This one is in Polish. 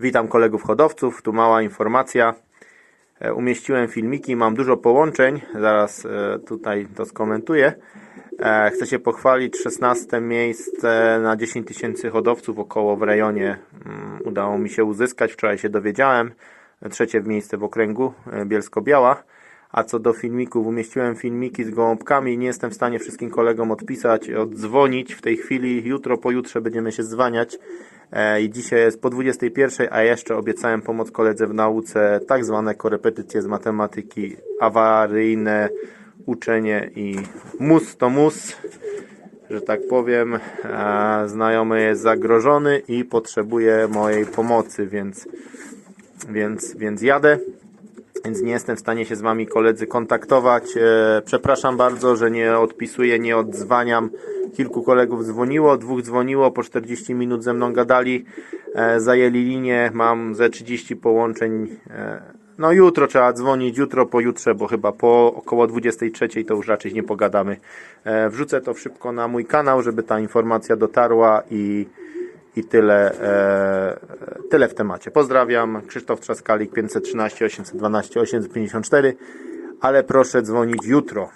Witam kolegów hodowców, tu mała informacja. E, Umieściłem filmiki, mam dużo połączeń, zaraz e, tutaj to skomentuję. E, Chcę się pochwalić, 16 miejsce na 10 tysięcy hodowców około w rejonie mm, udało mi się uzyskać, wczoraj się dowiedziałem. Trzecie miejsce w okręgu Bielsko-Biała. A co do filmików, umieściłem filmiki z gołąbkami. Nie jestem w stanie wszystkim kolegom odpisać, oddzwonić w tej chwili. Jutro, pojutrze będziemy się dzwaniać. E, I dzisiaj jest po 21, a jeszcze obiecałem pomóc koledze w nauce, tak zwane korepetycje z matematyki, awaryjne uczenie i mus to mus, że tak powiem. Znajomy jest zagrożony i potrzebuje mojej pomocy, więc, więc, więc jadę więc nie jestem w stanie się z Wami koledzy kontaktować. E, Przepraszam bardzo, że nie odpisuję, nie odzwaniam. Kilku kolegów dzwoniło, dwóch dzwoniło, po 40 minut ze mną gadali, e, zajęli linię, mam ze 30 połączeń. e, No jutro trzeba dzwonić, jutro, pojutrze, bo chyba po około 23 to już raczej nie pogadamy. Wrzucę to szybko na mój kanał, żeby ta informacja dotarła i i tyle, e, tyle w temacie. Pozdrawiam, Krzysztof Trzaskalik 513 812 854, ale proszę dzwonić jutro.